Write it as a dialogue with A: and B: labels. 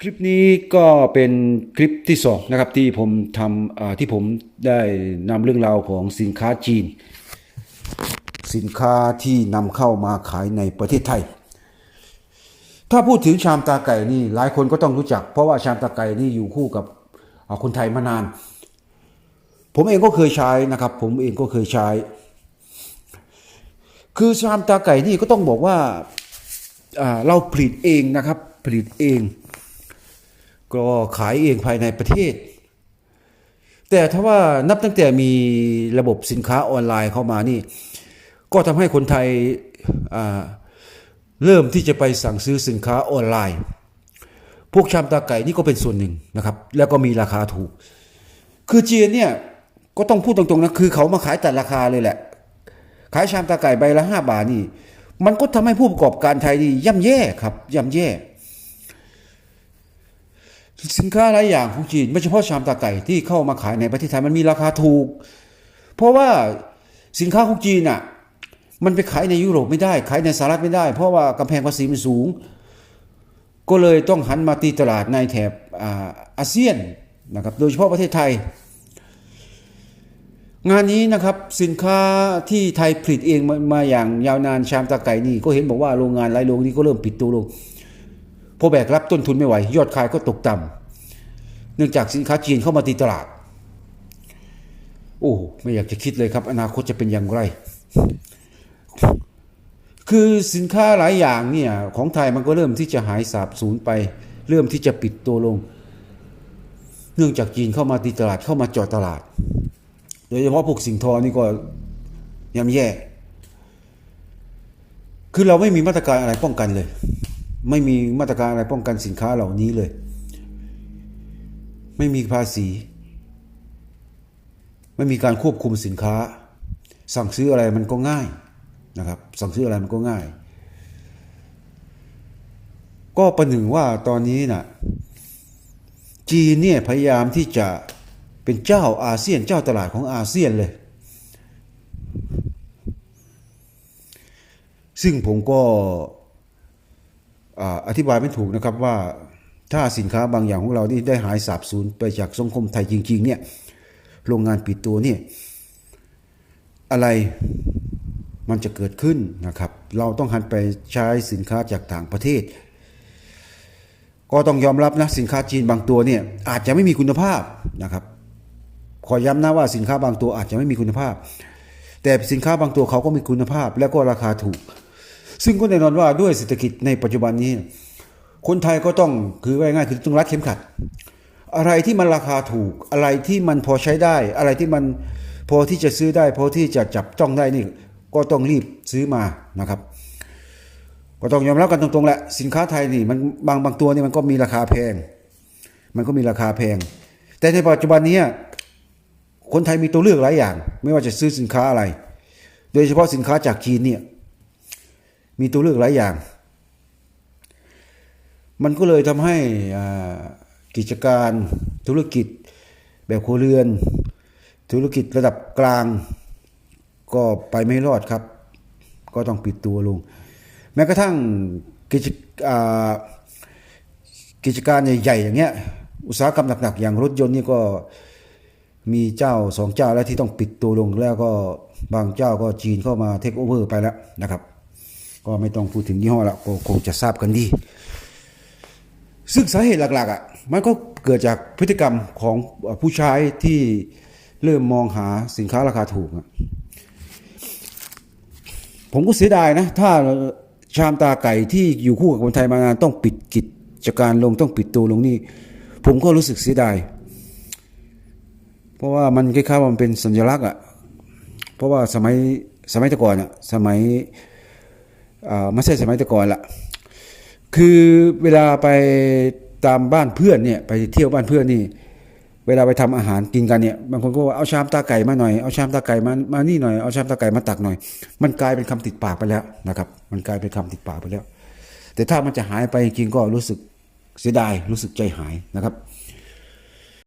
A: คลิปนี้ก็เป็นคลิปที่สองนะครับที่ผมทำที่ผมได้นำเรื่องราวของสินค้าจีน สินค้าที่นำเข้ามาขายในประเทศไทย ถ้าพูดถึงชามตาไก่นี่หลายคนก็ต้องรู้จัก เพราะว่าชามตาไก่นี่อยู่คู่กับคนไทยมานาน ผมเองก็เคยใช้นะครับ ผมเองก็เคยใช้ คือชามตาไก่นี่ก็ต้องบอกว่าเราผลิตเองนะครับ ผลิตเอง ก็ขายเองภายในประเทศ แต่ถ้าว่านับตั้งแต่มีระบบสินค้าออนไลน์เข้ามานี่ ก็ทำให้คนไทยเริ่มที่จะไปสั่งซื้อสินค้าออนไลน์ พวกชามตาไก่นี่ก็เป็นส่วนหนึ่งนะครับ แล้วก็มีราคาถูก คือจีนเนี่ยก็ต้องพูดตรงๆนะคือเขามาขายตัดราคาเลยแหละ ขายชามตาไก่ใบละห้าบาทนี่ มันก็ทำให้ผู้ประกอบการไทยนี่ย่ำแย่ครับย่ำแย่ สินค้าหลายอย่างของจีนไม่เฉพาะชามตาไก่ที่เข้ามาขายในประเทศไทยมันมีราคาถูก เพราะว่าสินค้าของจีนอะมันไปขายในยุโรปไม่ได้ ขายในสหรัฐไม่ได้ เพราะว่ากำแพงภาษีมันสูง ก็เลยต้องหันมาตีตลาดในแถบอาเซียนนะครับโดยเฉพาะประเทศไทย งานนี้นะครับสินค้าที่ไทยผลิตเองมามาอย่างยาวนานชามตาไก่นี่ก็เห็นบอกว่าโรงงานหลายโรงนี่ก็เริ่มปิดตัวลง พอแบกรับต้นทุนไม่ไหว ยอดขายก็ตกต่ำเนื่องจากสินค้าจีนเข้ามาตีตลาด โอ้ไม่อยากจะคิดเลยครับ อนาคตจะเป็นอย่างไร คือสินค้าหลายอย่างเนี่ยของไทยมันก็เริ่มที่จะหายสาบสูญไป เริ่มที่จะปิดตัวลง เนื่องจากจีนเข้ามาตีตลาดเข้ามาจอดตลาด โดยเฉพาะพวกสิงทอนี่ก็ย่ำแย่ คือเราไม่มีมาตรการอะไรป้องกันเลย ไม่มีมาตรการอะไรป้องกันสินค้าเหล่านี้เลย ไม่มีภาษี ไม่มีการควบคุมสินค้า สั่งซื้ออะไรมันก็ง่ายนะครับ สั่งซื้ออะไรมันก็ง่าย ก็ประหนึ่งว่าตอนนี้น่ะจีนเนี่ยพยายามที่จะเป็นเจ้าอาเซียนเจ้าตลาดของอาเซียนเลย ซึ่งผมก็ อธิบายไม่ถูกนะครับว่าถ้าสินค้าบางอย่างของเรานี่ได้หายสาบสูญไปจากสังคมไทยจริง ๆ เนี่ยโรงงานปิดตัวเนี่ยอะไรมันจะเกิดขึ้นนะครับ เราต้องหันไปใช้สินค้าจากต่างประเทศ ก็ต้องยอมรับนะสินค้าจีนบางตัวเนี่ยอาจจะไม่มีคุณภาพนะครับ ขอย้ำนะว่าสินค้าบางตัวอาจจะไม่มีคุณภาพ แต่สินค้าบางตัวเขาก็มีคุณภาพ และก็ราคาถูก ซึ่งก็แน่นอนว่าด้วยเศรษฐกิจในปัจจุบันนี้ คนไทยก็ต้องคือว่าง่ายคือต้องรัดเข็มขัด อะไรที่มันราคาถูกอะไรที่มันพอใช้ได้ อะไรที่มันพอที่จะซื้อได้ พอที่จะจับต้องได้นี่ก็ต้องรีบซื้อมานะครับ ก็ต้องยอมรับกันตรงๆแหละสินค้าไทยนี่มันบางบางตัวนี่มันก็มีราคาแพง มันก็มีราคาแพง แต่ในปัจจุบันนี้คนไทยมีตัวเลือกหลายอย่าง ไม่ว่าจะซื้อสินค้าอะไร โดยเฉพาะสินค้าจากจีนเนี่ย มีตัวเลือกหลายอย่าง มันก็เลยทำให้กิจการธุรกิจแบบครัวเรือน ธุรกิจระดับกลาง ก็ไปไม่รอดครับ ก็ต้องปิดตัวลง แม้กระทั่งกิจกิจการใหญ่ๆอย่างเงี้ยอุตสาหกรรมหนักๆ อย่างรถยนต์นี่ก็มีเจ้าสองเจ้าแล้วที่ต้องปิดตัวลงแล้วก็บางเจ้าก็จีนเข้ามาเทคโอเวอร์ไปแล้วนะครับ ก็ไม่ต้องพูดถึงยี่ห้อละก็คงจะทราบกันดี ซึ่งสาเหตุหลักๆอะมันก็เกิดจากพฤติกรรมของผู้ใช้ที่เริ่มมองหาสินค้าราคาถูกอะผมก็เสียดายนะ ถ้าชามตาไก่ที่อยู่คู่กับคนไทยมานานต้องปิดกิจการลงต้องปิดตัวลงนี่ ผมก็รู้สึกเสียดาย เพราะว่ามันคล้ายๆว่ามันเป็นสัญลักษณ์อะเพราะว่าสมัยสมัยแต่ก่อนอะสมัย ไม่ใช่สมัยแต่ก่อนละคือเวลาไปตามบ้านเพื่อนเนี่ยไปเที่ยวบ้านเพื่อนนี่ เวลาไปทำอาหารกินกันเนี่ยบางคนก็ว่าเอาชามตาไก่มาหน่อยเอาชามตาไก่มามานี่หน่อยเอาชามตาไก่มาตักหน่อย มันกลายเป็นคำติดปากไปแล้วนะครับ มันกลายเป็นคำติดปากไปแล้ว แต่ถ้ามันจะหายไปจริงก็รู้สึกเสียดายรู้สึกใจหายนะครับ